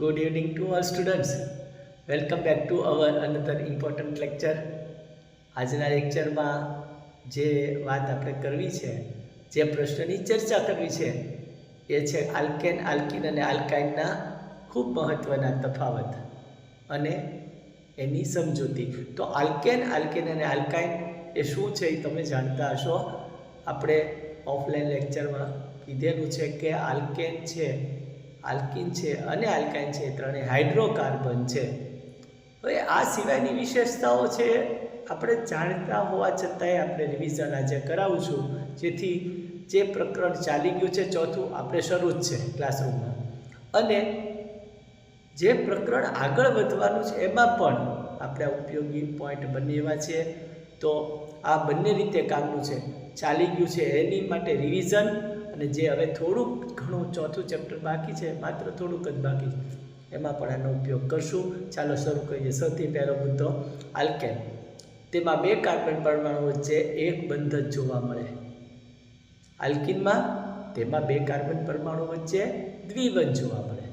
Good evening to all students. Welcome back to our another important lecture. આજના લેક્ચરમાં જે વાત આપણે કરવી છે, જે પ્રશ્નની ચર્ચા કરવી છે, એ છે આલ્કેન, આલ્કિન અને આલ્કાઇનના ખૂબ મહત્ત્વના તફાવત અને એની સમજૂતી તો આલ્કેન, આલ્કિન અને આલ્કાઇન એ શું છે એ તમે જાણતા હશો આપણે ઓફલાઈન લેક્ચરમાં કીધેલું છે કે આલ્કેન છે આલ્કિન છે અને આલ્કાઇન છે ત્રણે હાઇડ્રોકાર્બન છે. હવે આ સિવાયની વિશેષતાઓ છે, આપણે જાણતા હોવા છતાંય આપણે રિવિઝન આજે કરાવું છું, જેથી જે પ્રકરણ ચાલી ગયું છે, ચોથું આપણે શરૂ જ છે ક્લાસરૂમમાં. અને જે પ્રકરણ આગળ વધવાનું છે, એમાં પણ આપણે ઉપયોગી પોઈન્ટ બંને એવા છે તો આ બંને રીતે કામનું છે. ચાલી ગયું છે, એની માટે રિવિઝન અને જે હવે થોડુંક ઘણું ચોથું ચેપ્ટર બાકી છે, માત્ર થોડુંક જ બાકી છે. એમાં પણ આનો ઉપયોગ કરશું. ચાલો શરૂ કરીએ. સૌથી પહેલો મુદ્દો આલ્કેન તેમાં બે કાર્બન પરમાણુ વચ્ચે એક બંધ જ જોવા મળે. આલ્કિનમાં તેમાં બે કાર્બન પરમાણુ વચ્ચે દ્વિબંધ જોવા મળે.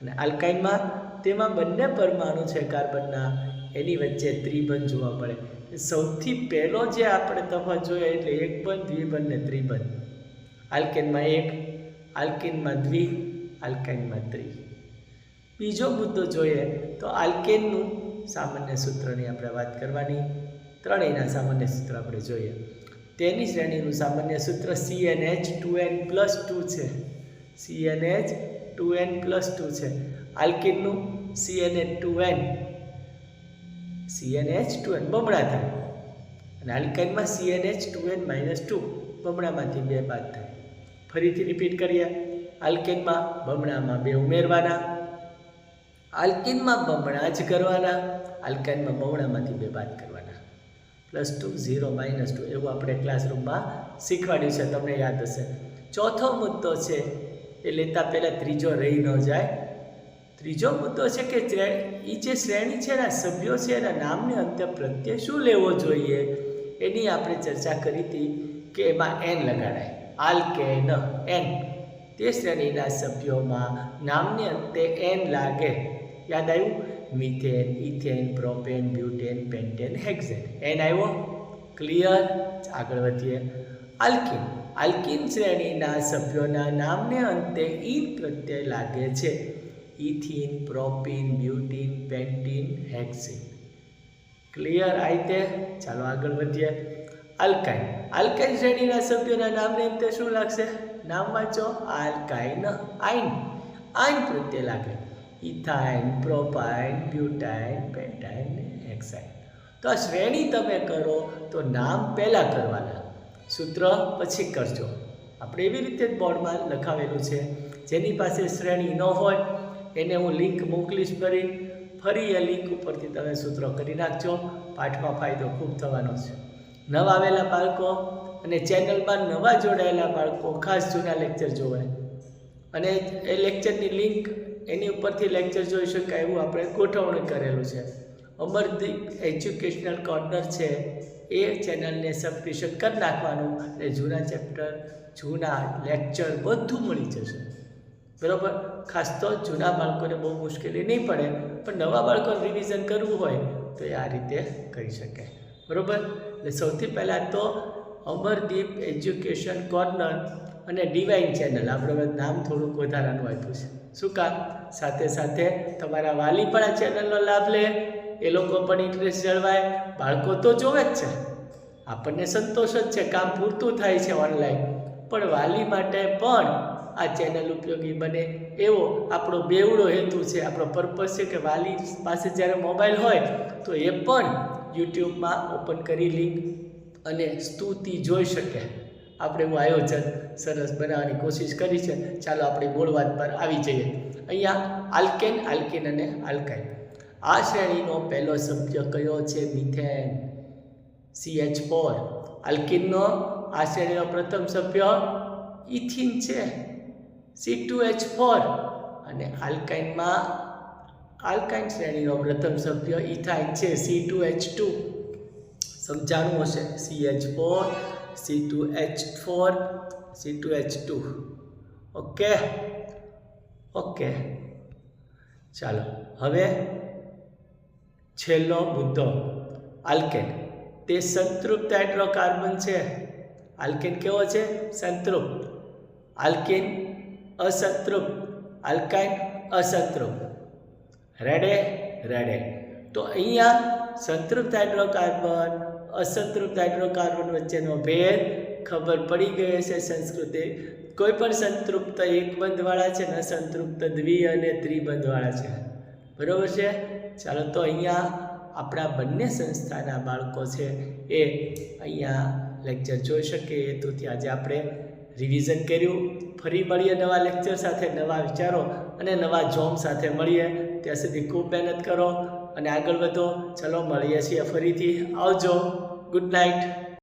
અને આલ્કાઇનમાં તેમાં બંને પરમાણુ છે કાર્બનના એની વચ્ચે ત્રિબંધ જોવા મળે. સૌથી પહેલો જે આપણે તફાવત જોઈએ એટલે એક બંધ, દ્વિબંધ ને ત્રિબંધ. આલ્કેનમાં એક, આલ્કેનમાં દ્વિ, આલ્કેનમાં ત્રિ. બીજો મુદ્દો જોઈએ તો આલ્કેનનું સામાન્ય સૂત્રની આપણે વાત કરવાની. ત્રણેયના સામાન્ય સૂત્ર આપણે જોઈએ. તેની શ્રેણીનું સામાન્ય સૂત્ર C n H two n plus two છે. C n H two n plus two છે. આલ્કિનનું C n H two n C n H two n બમણા થાય. અને આલ્કાઇનમાં C n H two n minus two. બમણામાંથી બે બાદ થાય. ફરીથી repeat કરીએ. આલ્કેનમાં બમણામાં બે ઉમેરવાના. આલ્કિનમાં બમણા જ કરવાના. આલ્કાઇનમાં બમણામાંથી બે બાદ કરવાના. Plus two, zero, minus two એવું આપણે ક્લાસરૂમમાં શીખવાડ્યું છે. તમને યાદ હશે. ચોથો મુદ્દો છે, એ લેતા પહેલાં ત્રીજો રહી ન જાય. ત્રીજો મુદ્દો છે કે એ જે શ્રેણી છે એના સભ્યો છે એના નામને અંતે પ્રત્યે શું લેવો જોઈએ? એની આપણે ચર્ચા કરી હતી. કે એમાં એન લગાડાય? આલ્કેન એન તે શ્રેણીના સભ્યોમાં નામને અંતે એન લાગે. યાદ આવ્યું? Methane, ethane, propane, butane, pentane, hexane. N આવ્યો? ક્લિયર આગળ વધીએ. આલ્કિન. આલ્કિન શ્રેણીના સભ્યોના નામને અંતે ઈન પ્રત્યય લાગે છે. Ethene, propene, butene, pentene hexene clear આઈતે ચાલો આગળ વધીએ. આલ્કાઇન. આલ્કાઇન શ્રેણીના સભ્યોના નામને અંતે શું લાગશે? નામ વાંચો. આલ્કાઇન આઇન. આઇન પ્રત્યે લાગે. Ethyne, propyne, butyne, pentyne, hexyne. તો આ શ્રેણી તમે કરો તો નામ પહેલાં કરવાના. સૂત્ર પછી કરજો. આપણે એવી રીતે જ બોર્ડમાં લખાવેલું છે. જેની પાસે શ્રેણી ન હોય, એને હું લિંક મોકલીશ ફરી. ફરી એ લિંક ઉપરથી તમે સૂત્રો કરી નાખજો. પાઠમાં ફાયદો ખૂબ થવાનો છે. નવા આવેલા બાળકો અને ચેનલમાં નવા જોડાયેલા બાળકો ખાસ જૂના લેક્ચર જોવાય. અને એ લેક્ચરની લિંક એની ઉપરથી લેક્ચર જોઈ શકાય એવું આપણે ગોઠવણી કરેલું છે. અમરદીપ એજ્યુકેશનલ કોર્નર છે. એ ચેનલને સબસ્ક્રિપ્શન કરી નાખવાનું એટલે જૂના ચેપ્ટર જૂના લેક્ચર બધું મળી જશે. બરાબર? ખાસ તો જૂના બાળકોને બહુ મુશ્કેલી નહીં પડે, પણ નવા બાળકોને રિવિઝન કરવું હોય તો એ આ રીતે કરી શકે. બરાબર? એટલે સૌથી પહેલાં તો અમરદીપ એજ્યુકેશન કોર્નર અને ડિવાઇન ચેનલ. આપણે નામ થોડુંક વધારાનું આપ્યું છે. શું કામ? સાથે સાથે તમારા વાલી પણ આ ચેનલનો લાભ લે. એ લોકો પણ ઇન્ટરેસ્ટ જળવાય. બાળકો તો જોવે જ છે. આપણને સંતોષ જ છે. કામ પૂરતું થાય છે ઓનલાઈન પણ વાલી માટે પણ આ ચેનલ ઉપયોગી બને એવો આપણો બેવડો હેતુ છે. આપણો પર્પઝ છે કે વાલી પાસે જ્યારે મોબાઈલ હોય તો એ પણ યુટ્યુબમાં ઓપન કરી લિંક અને સ્તુતિ જોઈ શકે. આપણે એવું આયોજન સરસ બનાવવાની કોશિશ કરી છે. ચાલો આપણે મૂળ વાત પર આવી જઈએ. અહીંયા આલ્કેન, આલ્કિન અને આલ્કાઇન. આ શ્રેણીનો પહેલો સભ્ય કયો છે? મિથેન. સી એચ ફોર આલ્કિનનો આ શ્રેણીનો પ્રથમ સભ્ય ઇથિન છે. સી ટુ એચ ફોર અને આલ્કાઇનમાં આલ્કાઇન શ્રેણીનો પ્રથમ સભ્ય ઇથાઇન છે સી ટુ એચ ટુ સમજાણું હશે. C H four C two H four C two H two okay? Okay. ચાલો, હવે છેલ્લો મુદ્દો. આલ્કેન. તે સંતૃપ્ત હાઇડ્રોકાર્બન છે. આલ્કેન કેવો છે? સંતૃપ્ત. આલ્કેન અસંતૃપ્ત. આલ્કાઇન અસંતૃપ્ત. રેડે રેડે તો અહીંયા સંતૃપ્ત હાઇડ્રોકાર્બન, અસંતૃપ્ત હાઇડ્રોકાર્બન વચ્ચેનો ભેદ ખબર પડી ગઈ હશે સંસ્કૃતિ. કોઈ પણ સંતૃપ્ત એકબંધવાળા છે ને અસંતૃપ્ત દ્વિ અને ત્રિબંધવાળા છે. બરાબર છે? ચાલો તો અહીંયા આપણા બંને સંસ્થાના બાળકો છે એ અહીંયા લેક્ચર જોઈ શકે એ હેતુથી આજે આપણે રિવિઝન કર્યું. ફરી મળીએ નવા લેક્ચર સાથે, નવા વિચારો અને નવા જોમ સાથે મળીએ. ત્યાં સુધી ખૂબ મહેનત કરો અને આગળ વધો. ચલો, મળીએ છીએ ફરીથી. આવજો. Good night